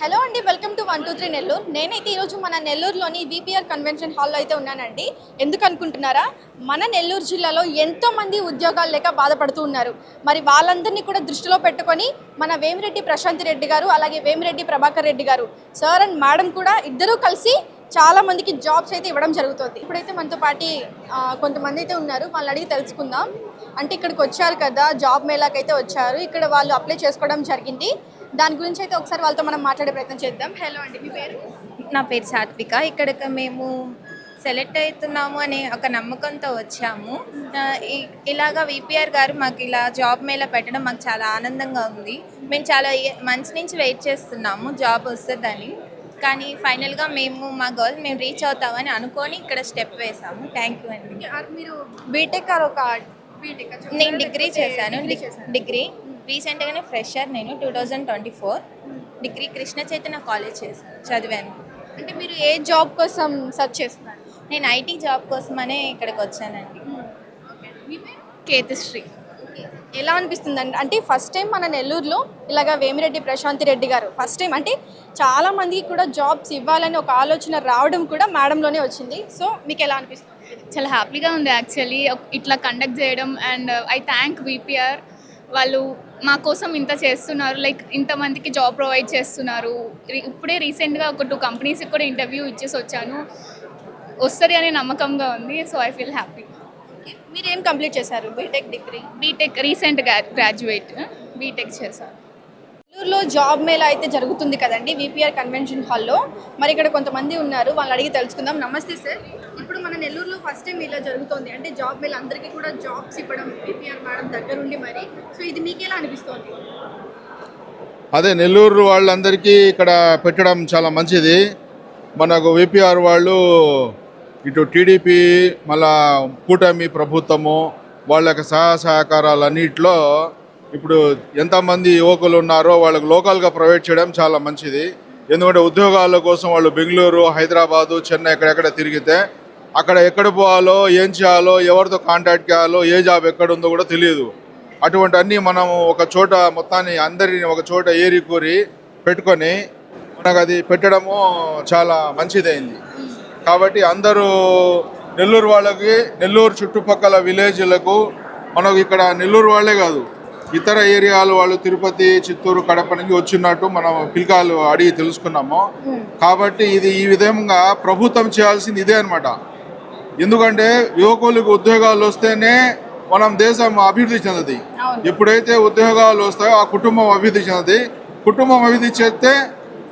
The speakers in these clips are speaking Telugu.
హలో అండి welcome to one two three Nellore. నేనైతే ఈరోజు మన నెల్లూరులోని విపిఆర్ కన్వెన్షన్ హాల్లో అయితే ఉన్నానండి. ఎందుకు అనుకుంటున్నారా? మన నెల్లూరు జిల్లాలో ఎంతో మంది ఉద్యోగాలు లేక బాధపడుతూ ఉన్నారు. మరి వాళ్ళందరినీ కూడా దృష్టిలో పెట్టుకొని మన వేమిరెడ్డి ప్రశాంత్ రెడ్డి గారు అలాగే వేమిరెడ్డి ప్రభాకర్ రెడ్డి గారు సార్ అండ్ మేడం కూడా ఇద్దరూ కలిసి చాలా మందికి జాబ్స్ అయితే ఇవ్వడం జరుగుతుంది. ఇప్పుడైతే మనతో పాటి కొంతమంది అయితే ఉన్నారు. వాళ్ళని అడిగి తెలుసుకుందాం. అంటే ఇక్కడికి వచ్చారు కదా జాబ్ మేళాకైతే వచ్చారు. ఇక్కడ వాళ్ళు అప్లై చేసుకోవడం జరిగింది. దాని గురించి అయితే ఒకసారి వాళ్ళతో మనం మాట్లాడే ప్రయత్నం చేద్దాం. హలో అండి మీ పేరు? నా పేరు సాత్విక. ఇక్కడికి మేము సెలెక్ట్ అవుతున్నాము అనే ఒక నమ్మకంతో వచ్చాము. ఇలాగా విపిఆర్ గారు మాకు ఇలా జాబ్ మేళ పెట్టడం మాకు చాలా ఆనందంగా ఉంది. మేము చాలా మంత్స్ నుంచి వెయిట్ చేస్తున్నాము జాబ్ వస్తుందని. కానీ ఫైనల్గా మేము మా గోల్ మేము రీచ్ అవుతామని అనుకొని ఇక్కడ స్టెప్ వేసాము. థ్యాంక్ యూ అండి. మీరు బీటెక్ ఒక బీటెక్ నేను డిగ్రీ చేశాను. డిగ్రీ రీసెంట్గానే ఫ్రెషర్ నేను two thousand twenty four degree Krishna Chaitanya college చేశాను చదివాను. అంటే మీరు ఏ జాబ్ కోసం సెర్చ్ చేస్తున్నారు? నేను ఐటీ జాబ్ కోసమనే ఇక్కడికి వచ్చానండి. కేతశ్రీ. ఎలా అనిపిస్తుంది అండి? అంటే ఫస్ట్ టైం మన నెల్లూరులో ఇలాగా వేమిరెడ్డి ప్రశాంతి రెడ్డి గారు. ఫస్ట్ టైం అంటే చాలా మందికి కూడా జాబ్స్ ఇవ్వాలని ఒక ఆలోచన రావడం కూడా మేడంలోనే వచ్చింది. సో మీకు ఎలా అనిపిస్తుంది? చాలా హ్యాపీగా ఉంది యాక్చువల్లీ. ఇట్లా కండక్ట్ చేయడం అండ్ ఐ థ్యాంక్ విపిఆర్. వాళ్ళు మా కోసం ఇంత చేస్తున్నారు లైక్ ఇంతమందికి జాబ్ ప్రొవైడ్ చేస్తున్నారు. ఇప్పుడే రీసెంట్గా ఒక టూ కంపెనీస్కి కూడా ఇంటర్వ్యూ ఇచ్చేసి వచ్చాను. వస్తుంది అనే నమ్మకంగా ఉంది సో ఐ ఫీల్ హ్యాపీ. మీరు ఏం కంప్లీట్ చేశారు? B Tech degree? B Tech recent graduate B Tech చేశాను. నెల్లూరులో జాబ్ మేళా అయితే జరుగుతుంది కదండి విపిఆర్ కన్వెన్షన్ హాల్లో మరి ఇక్కడ కొంతమంది ఉన్నారు వాళ్ళని అడిగి తెలుసుకుందాం. నమస్తే సార్. ఇప్పుడు మన నెల్లూరులో ఫస్ట్ టైం ఇలా జరుగుతుంది. అంటే జాబ్ మేళ అందరికీ కూడా జాబ్స్ ఇవ్వడం విపిఆర్ మేడం దగ్గరుండి మరి. సో ఇది మీకు ఎలా అనిపిస్తోంది? అదే నెల్లూరు వాళ్ళందరికీ ఇక్కడ పెట్టడం చాలా మంచిది. మనకు విపిఆర్ వాళ్ళు ఇటు టీడీపీ మళ్ళా కూటమి ప్రభుత్వము వాళ్ళ యొక్క సహాయ సహకారాలన్నింటిలో ఇప్పుడు ఎంతమంది యువకులు ఉన్నారో వాళ్ళకు లోకల్గా ప్రొవైడ్ చేయడం చాలా మంచిది. ఎందుకంటే ఉద్యోగాల కోసం వాళ్ళు బెంగళూరు హైదరాబాదు చెన్నై ఎక్కడెక్కడ తిరిగితే అక్కడ ఎక్కడ పోవాలో ఏం చేయాలో ఎవరితో కాంటాక్ట్ చేయాలో ఏ జాబ్ ఎక్కడ ఉందో కూడా తెలియదు. అటువంటి అన్నీ మనం ఒక చోట మొత్తాన్ని అందరిని ఒక చోట ఏరి కూరి పెట్టుకొని మనకు అది పెట్టడము చాలా మంచిదైంది. కాబట్టి అందరూ నెల్లూరు వాళ్ళకి నెల్లూరు చుట్టుపక్కల విలేజ్లకు మనకు ఇక్కడ నెల్లూరు వాళ్ళే కాదు ఇతర ఏరియాలు వాళ్ళు తిరుపతి చిత్తూరు కడప నుంచి వచ్చినట్టు మనం పిలకాలు అడిగి తెలుసుకున్నాము. కాబట్టి ఇది ఈ విధంగా ప్రభుత్వం చేయాల్సింది ఇదే అన్నమాట. ఎందుకంటే యువకులకు ఉద్యోగాలు వస్తేనే మనం దేశం అభివృద్ధి చెందది ఎప్పుడైతే ఉద్యోగాలు వస్తాయో ఆ కుటుంబం అభివృద్ధి చెందది కుటుంబం అభివృద్ధి చేస్తే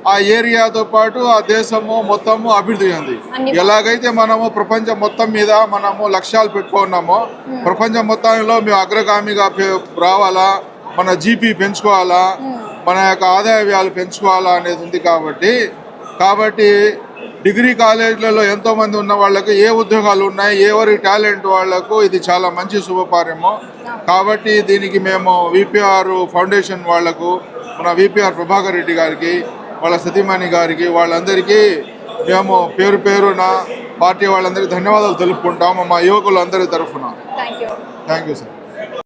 ఆ ఏరియాతో పాటు ఆ దేశము మొత్తము అభివృద్ధి చెంది ఎలాగైతే మనము ప్రపంచం మొత్తం మీద మనము లక్ష్యాలు పెట్టుకున్నామో ప్రపంచం మొత్తంలో మేము అగ్రగామిగా రావాలా మన జీపీ పెంచుకోవాలా మన యొక్క ఆదాయ వ్యయాలు పెంచుకోవాలా అనేది ఉంది కాబట్టి కాబట్టి డిగ్రీ కాలేజీలలో ఎంతో మంది ఉన్న వాళ్ళకి ఏ ఉద్యోగాలు ఉన్నాయి ఎవరి టాలెంట్ వాళ్ళకు ఇది చాలా మంచి శుభకార్యము. కాబట్టి దీనికి మేము విపిఆర్ ఫౌండేషన్ వాళ్ళకు మన విపిఆర్ ప్రభాకర్ రెడ్డి గారికి వాళ్ళ సతీమణి గారికి వాళ్ళందరికీ మేము పేరు పేరున పార్టీ వాళ్ళందరికీ ధన్యవాదాలు తెలుపుకుంటాము మా యువకులందరి తరఫున. Thank you thank you sir